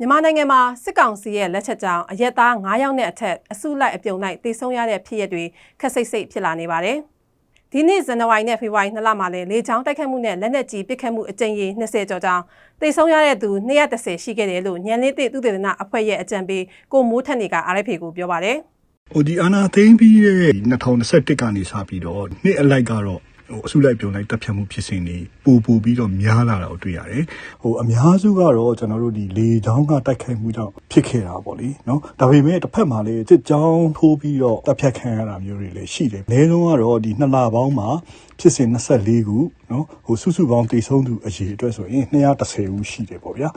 မြန်မာနိုင်ငံမှာစစ်ကောင်စီရဲ့လက်ချက်ကြောင့်အရက်သား9ယောက်နဲ့အထက်အစုလိုက်အပြုံလိုက်တေဆုံးရတဲ့ဖြစ်ရပ်တွေခက်စိတ်စိတ်ဖြစ်လာနေပါတယ်။ဒီနေ့ဇန်နဝါရီနဲ့ဖေဖော်ဝါရီနှစ်လမှာလည်းလေကြောင်းတိုက်ခတ်မှုနဲ့လက်နက်ကြီးပစ်ခတ်မှုအကြိမ်ရေ20ကျော်ကြောင်းတေဆုံးရတဲ့သူ230ရှိခဲ့တယ်လို့ညံလေးသိသုတေသနအဖွဲ့ရဲ့အကြံပေးကိုမိုးထက်နေက RFA ကိုပြောပါတယ်။ဟိုဒီအာနာသိမ့်ပြီးတဲ့2021ကနေစပြီးတော့နှစ်အလိုက်ကတော့ ဟိုအစုလိုက်ပြုံလိုက်တပ်ဖြတ်မှုဖြစ်စဉ်တွေပိုပိုပြီးတော့များလာတာကိုတွေ့ရတယ်။ဟိုအများစုကတော့ကျွန်တော်တို့ဒီလေချောင်းကတိုက်ခိုက်မှုကြောင့်ဖြစ်ခဲ့တာပေါ့လေနော်။ဒါပေမဲ့တစ်ဖက်မှာလည်းစစ်ကြောင်းထိုးပြီးတော့တပ်ဖြတ်ခံရတာမျိုးတွေလည်းရှိတယ်။အနည်းဆုံးကတော့ဒီနှစ်လပေါင်းမှာဖြစ်စဉ်24ခုနော်ဟိုစုစုပေါင်းတိတ်ဆုံးသူအရေအတွက်ဆိုရင်230ဦးရှိတယ်ပေါ့ဗျာ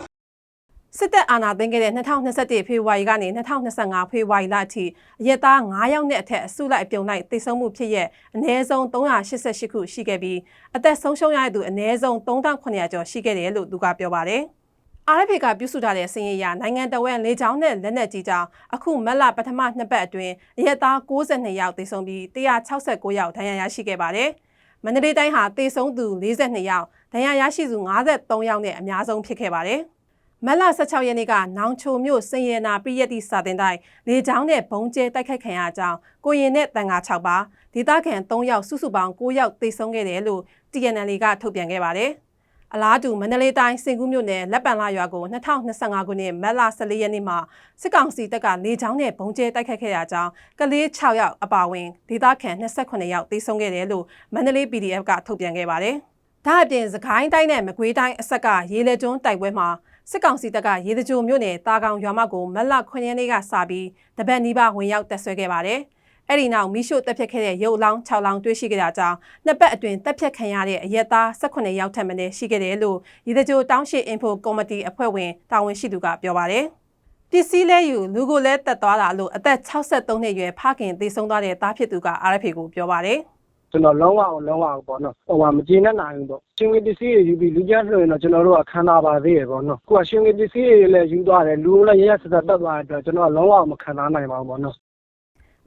စစ်တပ်အာဏာသိမ်းခဲ့တဲ့2021ဖေဖော်ဝါရီကနေ2025ဖေဖော်ဝါရီလအထိအရက်သား9ယောက်နဲ့အထက်အစုလိုက်အပြုံလိုက်တိတ်ဆုံးမှုဖြစ်ရဲ့အနည်းဆုံး388ခုရှိခဲ့ပြီးအသက်ဆုံးရှုံးရတဲ့သူအနည်းဆုံး3900ကျော်ရှိခဲ့တယ်လို့သူကပြောပါတယ်။ RFA ကပြုစုထားတဲ့စင်ရရနိုင်ငံတော်ဝန်လေကြောင်းနဲ့လက်နက်ကြီးကြောင့်အခုမက်လပထမနှစ်ပတ်အတွင်းအရက်သား62ယောက်သေဆုံးပြီး169ယောက်ဒဏ်ရာရရှိခဲ့ပါတယ်။မန္တလေးတိုင်းဟာသေဆုံးသူ42ယောက်ဒဏ်ရာရရှိသူ53ယောက်နဲ့အများဆုံးဖြစ်ခဲ့ပါတယ်။ မက်လ16ရက်နေ့ကနောင်ချိုမြို့စင်ရနာပြည်ရတိစာတင်တိုင်းလေချောင်းနဲ့ဘုံကျဲတိုက်ခိုက်ခံရကြောင်းကိုရင်နဲ့တန်ငါ6ပါဒေသခံ3ယောက်စုစုပေါင်း9ယောက်သေဆုံးခဲ့တယ်လို့ TNL ကထုတ်ပြန်ခဲ့ပါတယ်။အလားတူမန္တလေးတိုင်းစင်ကူးမြို့နယ်လက်ပံလာရွာကို2025ခုနှစ်မက်လ14ရက်နေ့မှာစစ်ကောင်စီတပ်ကလေချောင်းနဲ့ဘုံကျဲတိုက်ခိုက်ခဲ့ရကြောင်းကလေး6ယောက်အပါအဝင်ဒေသခံ28ယောက်သေဆုံးခဲ့တယ်လို့မန္တလေး PDF ကထုတ်ပြန်ခဲ့ပါတယ်။ ဒါအပြင်စကိုင်းတိုင်းနဲ့မကွေးတိုင်းအဆက်ကရေလေကျွန်းတိုက်ပွဲမှာစစ်ကောင်စီတပ်ကရေတကြိုမြို့နယ်တာကောင်ရွာမကိုမက်လ9ရက်နေ့ကစပြီးတပတ်နီးပါးဝင်ရောက်တပ်ဆွဲခဲ့ပါတယ်။အဲ့ဒီနောက်မိရှုတပ်ဖြတ်ခဲ့တဲ့ရုပ်လောင်း6လောင်းတွေ့ရှိခဲ့တာကြောင့်နှစ်ပတ်အတွင်းတပ်ဖြတ်ခံရတဲ့အရက်သား18ယောက်ထပ်မံရှိခဲ့တယ်လို့ရေတကြိုတောင်းရှိအင်ဖိုကော်မတီအဖွဲ့ဝင်တာဝန်ရှိသူကပြောပါတယ်။ပစ္စည်းလဲယူလူကိုလဲတက်သွားတာလို့အသက်63နှစ်ရွယ်ဖခင်သေဆုံးသွားတဲ့သားဖြစ်သူက RFA ကိုပြောပါတယ်။ ကျွန်တော်လုံးဝအောင်လုံးဝအောင်ပေါ့နော်ဟိုမှာမကျေနပ်နိုင်ဘူးပေါ့ရှင်ဝေပစ္စည်းတွေယူပြီးလူကြမ်းဆိုရင်တော့ကျွန်တော်တို့ကခံတာပါသေးရပေါ့နော်ကိုကရှင်ဝေပစ္စည်းတွေလည်းယူသွားတယ်လူလည်းရရဆက်ဆက်တက်သွားတဲ့အတွက်ကျွန်တော်ကလုံးဝမခံစားနိုင်ပါဘူးပေါ့နော်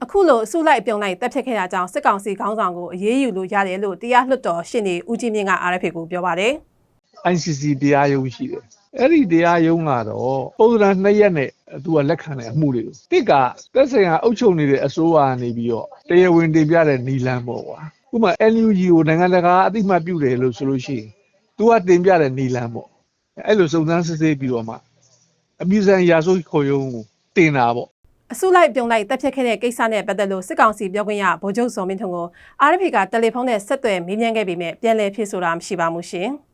အခုလိုအစုလိုက်အပြုံလိုက်တပ်ဖြတ်ခဲ့တာကြောင့်စစ်ကောင်စီခေါင်းဆောင်ကိုအရေးယူလို့ရတယ်လို့တရားလွှတ်တော်ရှင်းနေဦးကြီးမြင့်က RFA ကိုပြောပါတယ် ICC တရားရုံးရှိတယ်အဲ့ဒီတရားရုံးကတော့ပုံစံနှစ်ရက်နဲ့သူကလက်ခံတဲ့အမှုတွေကိုတစ်ကသက်ဆိုင်ရာအုပ်ချုပ်နေတဲ့အစိုးရကနေပြီးတော့တရားဝင်တင်ပြတဲ့နီလန်းပေါ့ကွာ ဥပမာ NUG ကိုနိုင်ငံတကာအသိမှတ်ပြုတယ်လို့ဆိုလို့ရှိရင် तू ကတင်ပြတဲ့နီလန်းပေါ့အဲ့လိုစုံစမ်းစစ်ဆေးပြီးတော့မှအမြင့်ဆိုင်ရာဆိုခေါ်ရုံးကိုတင်တာပေါ့အစုလိုက်ပြုံလိုက်တပ်ဖြတ်ခဲ့တဲ့ကိစ္စနဲ့ပတ်သက်လို့စစ်ကောင်စီပြောခွင့်ရဗိုလ်ချုပ်စောမင်းထွန်းကို RFA ကတယ်လီဖုန်းနဲ့ဆက်သွယ်မေးမြန်းခဲ့ပေမဲ့ပြန်လည်ဖြေဆိုတာမရှိပါဘူးရှင်။